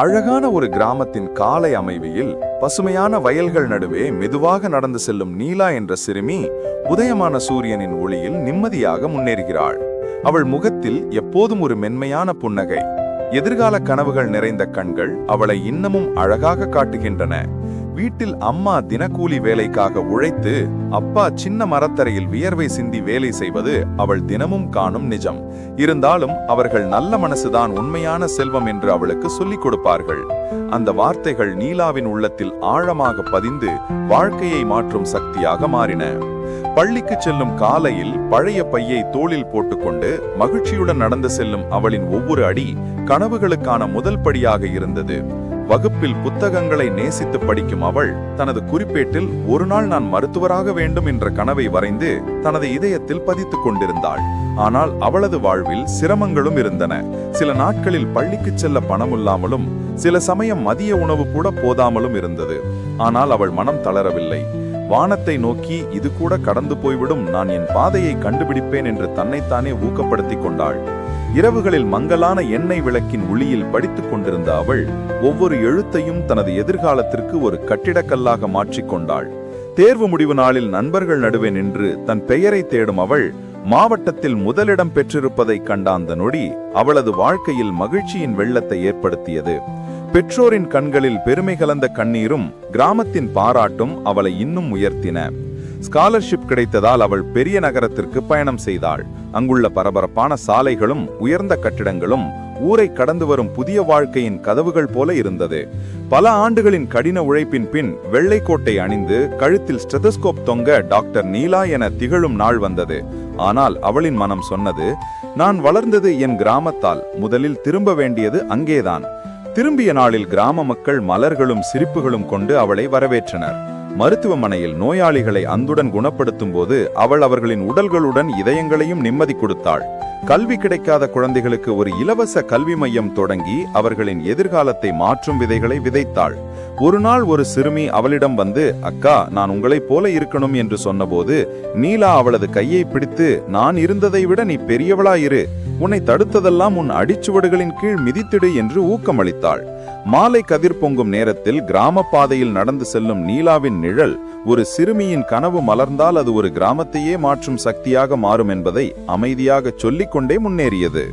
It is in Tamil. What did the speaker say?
அழகான ஒரு கிராமத்தின் காலை அமைவியில் பசுமையான வயல்கள் நடுவே மெதுவாக நடந்து செல்லும் நீலா என்ற சிறுமி உதயமான சூரியனின் ஒளியில் நிம்மதியாக முன்னேறுகிறாள். அவள் முகத்தில் எப்போதும் ஒரு மென்மையான புன்னகை. எதிர்கால கனவுகள் நிறைந்த கண்கள் அவளை இன்னமும் அழகாக காட்டுகின்றன. வீட்டில் அம்மா தினக்கூலி வேலைக்காக உழைத்து அப்பா சின்ன மரத்தரையில் வியர்வை சிந்தி வேலை செய்வது அவள் தினமும் காணும் நிஜம். இருந்தாலும் அவர்கள் நல்ல மனசுதான் உண்மையான செல்வம் என்று அவளுக்கு சொல்லிக் கொடுப்பார்கள். அந்த வார்த்தைகள் நீலாவின் உள்ளத்தில் ஆழமாக பதிந்து வாழ்க்கையை மாற்றும் சக்தியாக மாறின. பள்ளிக்கு செல்லும் காலையில் பழைய பையை தோளில் போட்டுக்கொண்டு மகிழ்ச்சியுடன் நடந்து செல்லும் அவளின் ஒவ்வொரு அடி கனவுகளுக்கான முதல் படியாக இருந்தது. வகுப்பில் புத்தகங்களை நேசித்து படிக்கும் அவள் தனது குறிப்பேட்டில் ஒரு நாள் நான் மருத்துவராக வேண்டும் என்ற கனவை வரைந்து தனது இதயத்தில் பதித்துக் கொண்டிருந்தாள். ஆனால் அவளது வாழ்வில் சிரமங்களும் இருந்தன. சில நாட்களில் பள்ளிக்கு செல்ல பணமில்லாமலும் சில சமயம் மதிய உணவு கூட போதாமலும் இருந்தது. ஆனால் அவள் மனம் தளரவில்லை. வானத்தை நோக்கி இது கூட கடந்து போய்விடும் நான் என் பாதையை கண்டுபிடிப்பேன் என்று தன்னைத்தானே ஊக்கப்படுத்திக் கொண்டாள். இரவுகளில் மங்கலான எண்ணெய் விளக்கின் ஒளியில் படித்துக் கொண்டிருந்த அவள் ஒவ்வொரு எழுத்தையும் தனது எதிர்காலத்திற்கு ஒரு கட்டிடக்கல்லாக மாற்றிக்கொண்டாள் தேர்வு முடிவு நாளில் நண்பர்கள் நடுவே நின்று தன் பெயரை தேடும் அவள் மாவட்டத்தில் முதலிடம் பெற்றிருப்பதைக் கண்ட அந்த நொடி அவளது வாழ்க்கையில் மகிழ்ச்சியின் வெள்ளத்தை ஏற்படுத்தியது. பெற்றோரின் கண்களில் பெருமை கலந்த கண்ணீரும் கிராமத்தின் பாராட்டும் அவளை இன்னும் உயர்த்தின. ஸ்காலர்ஷிப் கிடைத்ததால் அவள் பெரிய நகரத்திற்கு பயணம் செய்தாள். அங்குள்ள பரபரப்பான சாலைகளும் உயர்ந்த கட்டிடங்களும் ஊரை கடந்து வரும் புதிய வாழ்க்கையின் கதவுகள் போல இருந்தது. பல ஆண்டுகளின் கடின உழைப்பின் பின் வெள்ளைக்கோட்டை அணிந்து கழுத்தில் ஸ்டெதஸ்கோப் தொங்க டாக்டர் நீலா என திகழும் நாள் வந்தது. ஆனால் அவளின் மனம் சொன்னது நான் வளர்ந்தது என் கிராமத்தால் முதலில் திரும்ப வேண்டியது அங்கேதான். திரும்பிய நாளில் கிராம மக்கள் மலர்களும் சிரிப்புகளும் கொண்டு அவளை வரவேற்றனர். மருத்துவமனையில் நோயாளிகளை அந்துடன் குணப்படுத்தும் போது அவள் அவர்களின் உடல்களுடன் இதயங்களையும் நிம்மதி கொடுத்தாள். கல்வி கிடைக்காத குழந்தைகளுக்கு ஒரு இலவச கல்வி மையம் தொடங்கி அவர்களின் எதிர்காலத்தை மாற்றும் விதைகளை விதைத்தாள். ஒரு நாள் ஒரு சிறுமி அவளிடம் வந்து அக்கா நான் உங்களைப் போல இருக்கணும் என்று சொன்னபோது நீலா அவளது கையை பிடித்து நான் இருந்ததை விட நீ பெரியவளாயிரு. உன்னை தடுத்ததெல்லாம் உன் அடிச்சுவடுகளின் கீழ் மிதித்திடு என்று ஊக்கமளித்தாள். மாலை கதிர் பொங்கும் நேரத்தில் கிராம பாதையில் நடந்து செல்லும் நீலாவின் நிழல் ஒரு சிறுமியின் கனவு மலர்ந்தால் அது ஒரு கிராமத்தையே மாற்றும் சக்தியாக மாறும் என்பதை அமைதியாக சொல்லிக்கொண்டே முன்னேறியது.